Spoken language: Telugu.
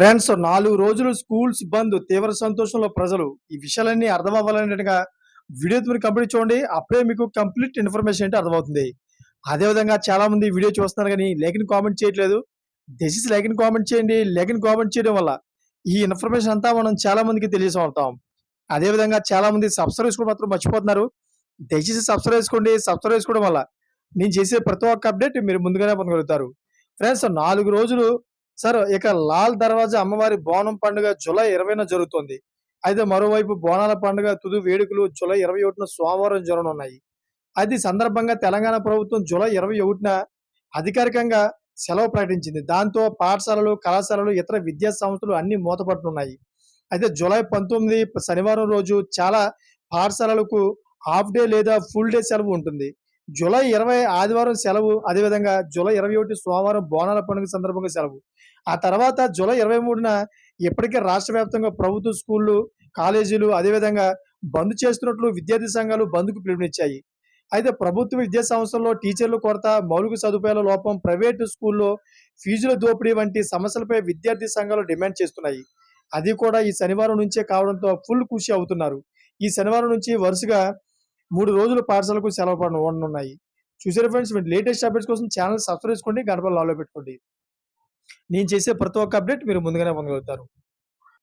ఫ్రెండ్స్ నాలుగు రోజులు స్కూల్స్ బంద్ తీవ్ర సంతోషంలో ప్రజలు ఈ విషయాలన్నీ అర్థం అవ్వాలనేట్టుగా వీడియో మీరు కంప్లీట్ చూడండి. అప్పుడే మీకు కంప్లీట్ ఇన్ఫర్మేషన్ ఏంటి అర్థమవుతుంది. అదేవిధంగా చాలా మంది వీడియో చూస్తున్నారు కానీ లేఖని కామెంట్ చేయట్లేదు. దయచేసి లేఖని కామెంట్ చేయండి. లేఖని కామెంట్ చేయడం వల్ల ఈ ఇన్ఫర్మేషన్ అంతా మనం చాలా మందికి తెలియజేస్తాం అదేవిధంగా చాలా మంది సబ్స్క్రైబ్ కూడా మాత్రం మర్చిపోతున్నారు. దయచేసి సబ్స్క్రైబ్ చేసుకోండి. సబ్స్క్రైబ్ చేసుకోవడం వల్ల నేను చేసే ప్రతి ఒక్క అప్డేట్ మీరు ముందుగానే పొందగలుగుతారు. ఫ్రెండ్స్ నాలుగు రోజులు సార్ ఇక లాల్ దర్వాజా అమ్మవారి బోనం పండుగ జూలై ఇరవైన జరుగుతుంది. అయితే మరోవైపు బోనాల పండుగ తుది వేడుకలు జూలై ఇరవై ఒకటిన సోమవారం జరగనున్నాయి. అది సందర్భంగా తెలంగాణ ప్రభుత్వం జూలై ఇరవై ఒకటిన అధికారికంగా సెలవు ప్రకటించింది. దాంతో పాఠశాలలు కళాశాలలు ఇతర విద్యా సంస్థలు అన్ని మూతపడుతున్నాయి. అయితే జూలై పంతొమ్మిది శనివారం రోజు చాలా పాఠశాలలకు హాఫ్ డే లేదా ఫుల్ డే సెలవు ఉంటుంది. జూలై ఇరవై ఆదివారం సెలవు అదేవిధంగా జూలై ఇరవై ఒకటి సోమవారం బోనాల పండుగ సందర్భంగా సెలవు. ఆ తర్వాత జూలై ఇరవై మూడున ఇప్పటికే రాష్ట్ర వ్యాప్తంగా ప్రభుత్వ స్కూళ్ళు కాలేజీలు అదేవిధంగా బంద్ చేస్తున్నట్లు విద్యార్థి సంఘాలు బంద్కు పిలుపునిచ్చాయి. అయితే ప్రభుత్వ విద్యా సంస్థల్లో టీచర్లు కొరత మౌలిక సదుపాయాల లోపం ప్రైవేటు స్కూల్లో ఫీజుల దోపిడీ వంటి సమస్యలపై విద్యార్థి సంఘాలు డిమాండ్ చేస్తున్నాయి. అది కూడా ఈ శనివారం నుంచే కావడంతో ఫుల్ కృషి అవుతున్నారు. ఈ శనివారం నుంచి వరుసగా మూడు రోజులు పాఠశాలకు సెలవు పడిన ఉండనున్నాయి చూసారు ఫ్రెండ్స్ మీరు లేటెస్ట్ అప్డేట్స్ కోసం ఛానల్ సబ్స్క్రైబ్ చేసుకోండి గడప లాలో పెట్టుకోండి. నేను చేసే ప్రతి ఒక్క అప్డేట్ మీరు ముందుగానే పొందగలుగుతారు.